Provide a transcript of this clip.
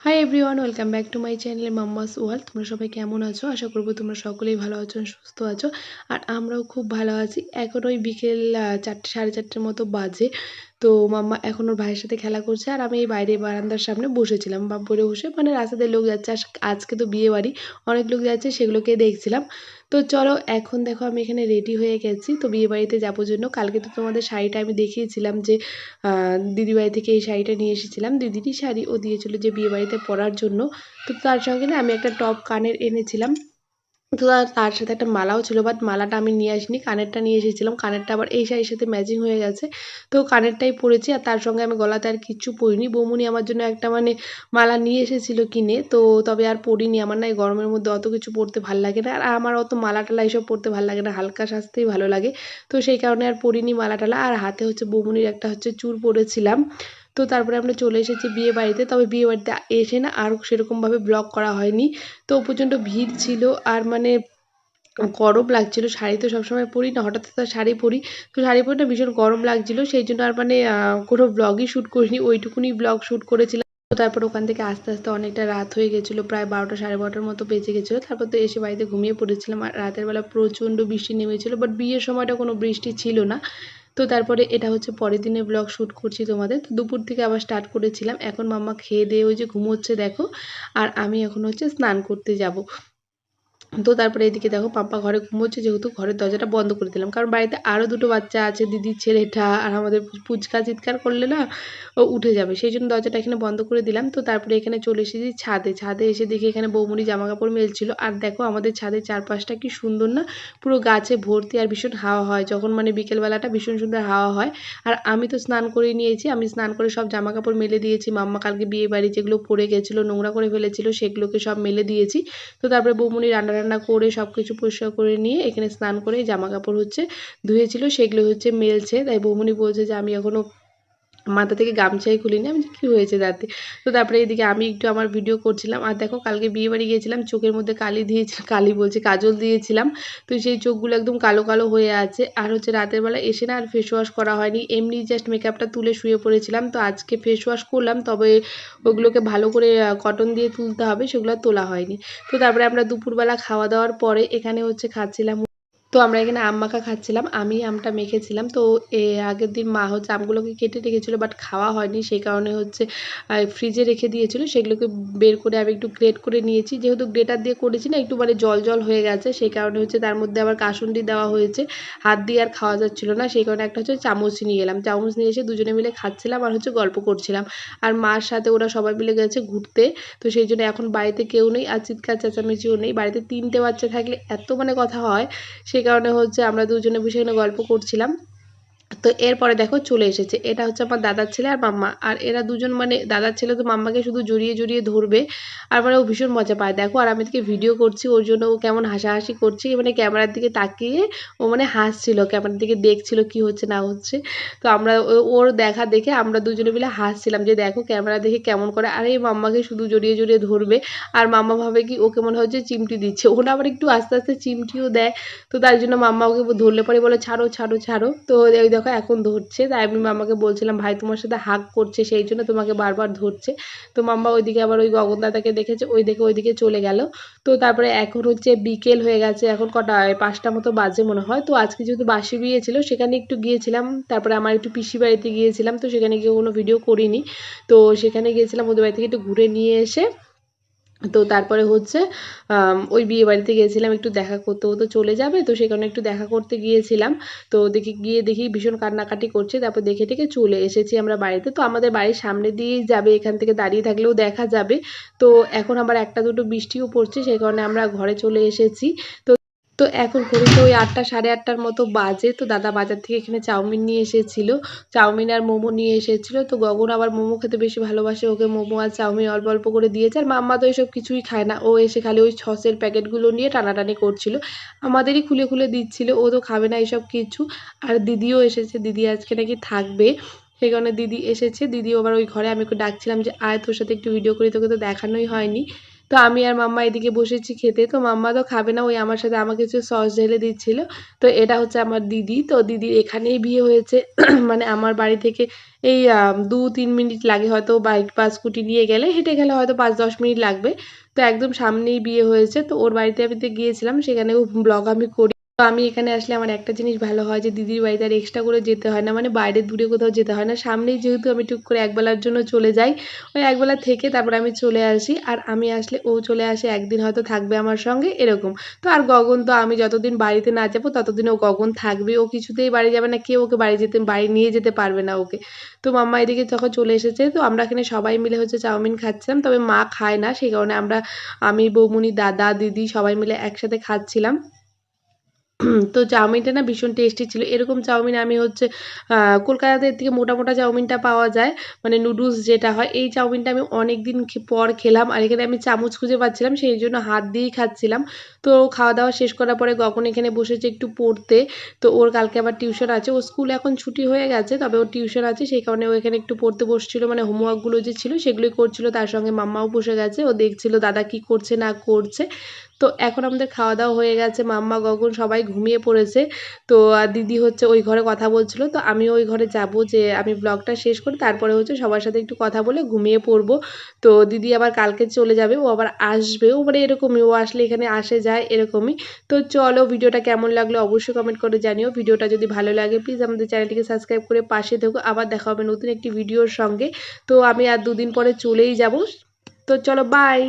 Hi everyone welcome back to my channel mamma's world তোমরা সবাই কেমন আছো? আশা করব তোমরা সকলেই ভালো আছো সুস্থ আছো। আর আমরাও খুব ভালো আছি। এখন ওই বিকেল চারটে, সাড়ে চারটের মতো বাজে। তো মাম্মা এখন ওর ভাইয়ের সাথে খেলা করছে আর আমি এই বাইরে বারান্দার সামনে বসেছিলাম। বা পরে বসে মানে রাস্তাতে লোক যাচ্ছে আজকে তো বিয়ে বাড়ি, অনেক লোক যাচ্ছে সেগুলোকে দেখছিলাম। তো চলো, এখন দেখো আমি এখানে রেডি হয়ে গেছি। তো বিয়ে বাড়িতে যাব জন্য। কালকে তো তোমাদের শাড়িটা আমি দেখিয়েছিলাম যে দিদিবাড়ি থেকে এই শাড়িটা নিয়ে এসেছিলাম। দিদিরই শাড়ি ও দিয়েছিল যে বিয়ে বাড়িতে পরার জন্য। তো তার সঙ্গে না আমি একটা টপ কানের এনেছিলাম। তো তার- সাথে একটা মালাও ছিল বাট মালাটা আমি নিয়ে আসিনি, কানেরটা নিয়ে এসেছিলাম, কানেরটা আবার এই শাড়ির সাথে ম্যাচিং হয়ে গেছে। তো কানেরটাই পরেছি আর তার সঙ্গে আমি গলাতে আর কিচ্ছু পরিনি। বৌমনি আমার জন্য একটা মানে মালা নিয়ে এসেছিল কিনে, তো তবে আর পরিনি। আমার না এই গরমের মধ্যে অত কিছু পরতে ভালো লাগে না। আর আমার অত মালা টালা এইসব পরতে ভালো লাগে না, হালকা সাজতেই ভালো লাগে। তো সেই কারণে আর পরিনি মালা টালা। আর হাতে হচ্ছে বৌমনির একটা হচ্ছে চুর পরেছিলাম। তো তারপরে আমরা চলে এসেছি বিয়ে বাড়িতে। তবে বিয়ে বাড়িতে এসে না আর সেরকমভাবে ব্লগ করা হয়নি। তো প্রচণ্ড ভিড় ছিল আর মানে গরম লাগছিল। শাড়ি তো সবসময় পরি না, হঠাৎ তো শাড়ি পরি। তো শাড়ি পরে না ভীষণ গরম লাগছিল, সেই জন্য আর মানে কোনো ব্লগই শ্যুট করিনি। ওইটুকুনি ব্লগ শ্যুট করেছিলাম। তো তারপর ওখান থেকে আস্তে আস্তে অনেকটা রাত হয়ে গেছিল, প্রায় বারোটা সাড়ে বারোটার মতো বেজে গেছিল। তারপর তো এসে বাড়িতে ঘুমিয়ে পড়েছিলাম। আর রাতের বেলা প্রচণ্ড বৃষ্টি নেমেছিল বাট বিয়ের সময়টা কোনো বৃষ্টি ছিল না। তো তারপরে এটা হচ্ছে পরের দিনে ব্লগ শ্যুট করছি তোমাদের। তো দুপুর থেকে আবার স্টার্ট করেছিলাম। এখন মাম্মা খেয়ে দিয়ে ওই যে ঘুমোচ্ছে, দেখো। আর আমি এখন হচ্ছে স্নান করতে যাব। তো তারপরে এদিকে দেখো পাপ্পা ঘরে ঘুমোচ্ছে, যেহেতু ঘরের দরজাটা বন্ধ করে দিলাম। কারণ বাড়িতে আরও দুটো বাচ্চা আছে দিদির ছেলেটা আর আমাদের পুচকা চিৎকার করলে না ও উঠে যাবে। সেই জন্য দরজাটা এখানে বন্ধ করে দিলাম। তো তারপরে এখানে চলে এসেছি ছাদে। ছাদে এসে দেখি এখানে বৌমুড়ি জামা কাপড় মেলছিল। আর দেখো আমাদের ছাদের চারপাশটা কি সুন্দর না, পুরো গাছে ভর্তি আর ভীষণ হাওয়া হয়। যখন মানে বিকেলবেলাটা ভীষণ সুন্দর হাওয়া হয়। আর আমি তো স্নান করে নিয়েছি, আমি স্নান করে সব জামা কাপড় মেলে দিয়েছি। মাম্মা কালকে বিয়ে বাড়ি যেগুলো পরে গেছিল, নোংরা করে ফেলেছিল, সেগুলোকে সব মেলে দিয়েছি। তো তারপরে বৌমুনি রান্না রান্না করে সব কিছু পরিষ্কার করে নিয়ে এখানে স্নান করে জামা কাপড় হচ্ছে ধুয়েছিল, সেগুলো হচ্ছে মেলছে। তাই বৌমনি বলছে যে, আমি এখনও মাথা থেকে গামছাই খুলিনি। আমি কী হয়েছে তাতে তো তারপরে এদিকে আমি একটু আমার ভিডিও করছিলাম। আর দেখো, কালকে বিয়ে বাড়ি গিয়েছিলাম, চোখের মধ্যে কালি দিয়েছিলাম, কালি বলছে, কাজল দিয়েছিলাম। তো সেই চোখগুলো একদম কালো কালো হয়ে আছে। আর হচ্ছে রাতের বেলা এসে না আর ফেস ওয়াশ করা হয়নি। এমনি জাস্ট মেকআপটা তুলে শুয়ে পড়েছিলাম। তো আজকে ফেস ওয়াশ করলাম, তবে ওগুলোকে ভালো করে কটন দিয়ে তুলতে হবে, সেগুলো তোলা হয়নি। তো তারপরে আমরা দুপুরবেলা খাওয়া দাওয়ার পরে এখানে হচ্ছে খাচ্ছিলাম তো আমরা এখানে আম মাখা খাচ্ছিলাম, আমি আমটা মেখেছিলাম। তো এ আগের দিন মা হচ্ছে আমগুলোকে কেটে রেখেছিলো বাট খাওয়া হয়নি। সেই কারণে হচ্ছে ফ্রিজে রেখে দিয়েছিল। সেগুলোকে বের করে আমি একটু গ্রেট করে নিয়েছি। যেহেতু গ্রেটার দিয়ে করেছি না, একটু মানে জল জল হয়ে গেছে, সেই কারণে হচ্ছে তার মধ্যে আবার কাসুন্দি দেওয়া হয়েছে। হাত দিয়ে আর খাওয়া যাচ্ছিল না, সেই কারণে একটা হচ্ছে চামচ নিয়ে এলাম। চামচ নিয়ে এসে দুজনে মিলে খাচ্ছিলাম আর হচ্ছে গল্প করছিলাম। আর মার সাথে ওরা সবাই মিলে গেছে ঘুরতে, তো সেই জন্য এখন বাড়িতে কেউ নেই আর চিৎকার চেঁচামেচিও নেই। বাড়িতে তিনটে বাচ্চা থাকলে এত মানে কথা হয় সেই কারণে হচ্ছে আমরা দুজনে বসে এখানে গল্প করছিলাম। তো এরপরে দেখো চলে এসেছে। এটা হচ্ছে আমার দাদার ছেলে আর মাম্মা। আর এরা দুজন মানে দাদার ছেলে তো মাম্মাকে শুধু জড়িয়ে জড়িয়ে ধরবে আর মানে ও ভীষণ মজা পায়। দেখো আর আমি এদিকে ভিডিও করছি, ওর জন্য ও কেমন হাসাহাসি করছে। মানে ক্যামেরার দিকে তাকিয়ে ও মানে হাসছিল ক্যামেরার দিকে দেখছিল কি হচ্ছে না হচ্ছে। তো আমরা ওর দেখা দেখে আমরা দুজনে মিলে হাসছিলাম যে দেখো ক্যামেরা দেখে কেমন করে আর এই মাম্মাকে শুধু জড়িয়ে জড়িয়ে ধরবে। আর মাম্মা ভাবে কি ওকে মনে হচ্ছে চিমটি দিচ্ছে। ওরা আবার একটু আস্তে আস্তে চিমটিও দেয়। তো তার জন্য মাম্মা ওকে ধরলে পরে বলে, ছাড়ো ছাড়ো ছাড়ো। তো দেখো, এখন ধরছে। তাই আমি মামাকে বলছিলাম, ভাই, তোমার সাথে হাক করছে, সেই জন্য তোমাকে বারবার ধরছে। তো মাম্মা ওইদিকে আবার ওই গগন দাদাকে দেখেছে ওই দেখে ওইদিকে চলে গেল। তো তারপরে এখন হচ্ছে বিকেল হয়ে গেছে, এখন কটা পাঁচটা মতো বাজে মনে হয়। তো আজকে যেহেতু বাসি বিয়ে ছিল, সেখানে একটু গিয়েছিলাম। তারপরে আমার একটু পিসি বাড়িতে গিয়েছিলাম, তো সেখানে গিয়ে কোনো ভিডিও করিনি। তো সেখানে গিয়েছিলাম, ওদের বাড়ি থেকে একটু ঘুরে নিয়ে এসে তো তারপরে হচ্ছে ওই বিয়ে বাড়িতে গিয়েছিলাম, একটু দেখা করতে ও তো চলে যাবে, তো সেই কারণে একটু দেখা করতে গিয়েছিলাম। তো দেখি, গিয়ে দেখি ভীষণ কান্নাকাটি করছে, তারপর দেখে টেকে চলে এসেছি আমরা বাড়িতে। তো আমাদের বাড়ির সামনে দিয়েই যাবে, এখান থেকে দাঁড়িয়ে থাকলেও দেখা যাবে। তো এখন আবার একটা দুটো বৃষ্টিও পড়ছে, সেই কারণে আমরা ঘরে চলে এসেছি। তো তো এখন ঘড়িতে ওই আটটা, সাড়ে আটটার মতো বাজে। তো দাদা বাজার থেকে এখানে চাউমিন নিয়ে এসেছিল। চাউমিন আর মোমো নিয়ে এসেছিল। তো গগন আবার মোমো খেতে বেশি ভালোবাসে। ওকে মোমো আর চাউমিন অল্প অল্প করে দিয়েছে। আর মাম্মা তো এসব কিছুই খায় না। ও এসে খালি ওই সসের প্যাকেটগুলো নিয়ে টানাটানি করছিল। আমাদেরই খুলে খুলে দিচ্ছিল। ও তো খাবে না এসব কিছু। আর দিদিও এসেছে। দিদি আজকে নাকি থাকবে। সেই কারণে দিদি এসেছে। দিদি আবার ওই ঘরে। আমি ওকে ডাকছিলাম যে, আয় তোর সাথে একটু ভিডিও করি। তোকে তো দেখানোই হয়নি। তো আমি আর মাম্মা এদিকে বসেছি খেতে। তো মাম্মা তো খাবে না, ওই আমার সাথে আমাকে কিছু সস ঢেলে দিচ্ছিল। তো এটা হচ্ছে আমার দিদি। তো দিদির এখানেই বিয়ে হয়েছে। মানে আমার বাড়ি থেকে এই দু তিন মিনিট লাগে হয়তো বাইক বা স্কুটি নিয়ে গেলে। হেঁটে গেলে হয়তো পাঁচ দশ মিনিট লাগবে। তো একদম সামনেই বিয়ে হয়েছে। তো ওর বাড়িতে আমি গিয়েছিলাম, সেখানেও ব্লগ আমি করি। তো আমি এখানে আসলে আমার একটা জিনিস ভালো হয় যে দিদির বাড়িতে আর এক্সট্রা করে যেতে হয় না। মানে বাইরে দূরে কোথাও যেতে হয় না। সামনেই যেহেতু আমি টুক করে একবেলার জন্য চলে যাই, ওই একবেলা থেকে তারপর আমি চলে আসি। আর আমি আসলে ও চলে আসে একদিন হয়তো থাকবে আমার সঙ্গে এরকম। তো আর গগন তো আমি যতদিন বাড়িতে না যাব ততদিন ও গগন থাকবে। ও কিছুতেই বাড়ি যাবে না, কেউ ওকে বাড়ি যেতে, বাড়ি নিয়ে যেতে পারবে না ওকে। তো মাম্মা এদিকে যখন চলে এসেছে, তো আমরা এখানে সবাই মিলে হচ্ছে চাউমিন খাচ্ছিলাম। তবে মা খায় না, সেই কারণে আমরা, আমি বৌমনি দাদা, দিদি সবাই মিলে একসাথে খাচ্ছিলাম। তো চাউমিনটা না ভীষণ টেস্টি ছিল। এরকম চাউমিন আমি হচ্ছে কলকাতাতে এর থেকে মোটা মোটা চাউমিনটা পাওয়া যায় মানে নুডলস যেটা হয়, এই চাউমিনটা আমি অনেক দিন পর খেলাম আর এখানে আমি চামচ খুঁজে পাচ্ছিলাম, সেই জন্য হাত দিয়েই খাচ্ছিলাম। তো খাওয়া দাওয়া শেষ করার পরে কখন এখানে বসেছে একটু পড়তে, তো ওর কালকে আবার টিউশন আছে। ও স্কুল এখন ছুটি হয়ে গেছে, তবে ওর টিউশন আছে, সেই কারণে ও এখানে একটু পড়তে বসছিল মানে হোমওয়ার্কগুলো যে ছিল, সেগুলোই করছিল। তার সঙ্গে মাম্মাও বসে গেছে, ও দেখছিল দাদা কি করছে না করছে। তো এখন আমাদের খাওয়া দাওয়া হয়ে গেছে, মাম্মা, গগন সবাই ঘুমিয়ে পড়েছে। তো, আর দিদি হচ্ছে ওই ঘরে কথা বলছিল। তো আমি ওই ঘরে যাব যে আমি ব্লগটা শেষ করে তারপরে হচ্ছে সবার সাথে একটু কথা বলে ঘুমিয়ে পড়ব। তো দিদি আবার কালকে চলে যাবে, ও আবার আসবে। ও মানে এরকমই, ও আসলে এখানে আসে, যায় এরকমই। তো চলো ভিডিওটা কেমন লাগল অবশ্যই কমেন্ট করে জানিও। ভিডিওটা যদি ভালো লাগে প্লিজ আমাদের চ্যানেলটিকে সাবস্ক্রাইব করে পাশে থেকো। আবার দেখা হবে নতুন একটি ভিডিওর সঙ্গে। তো আমি আর দুদিন পরে চলেই যাব। তো চলো বাই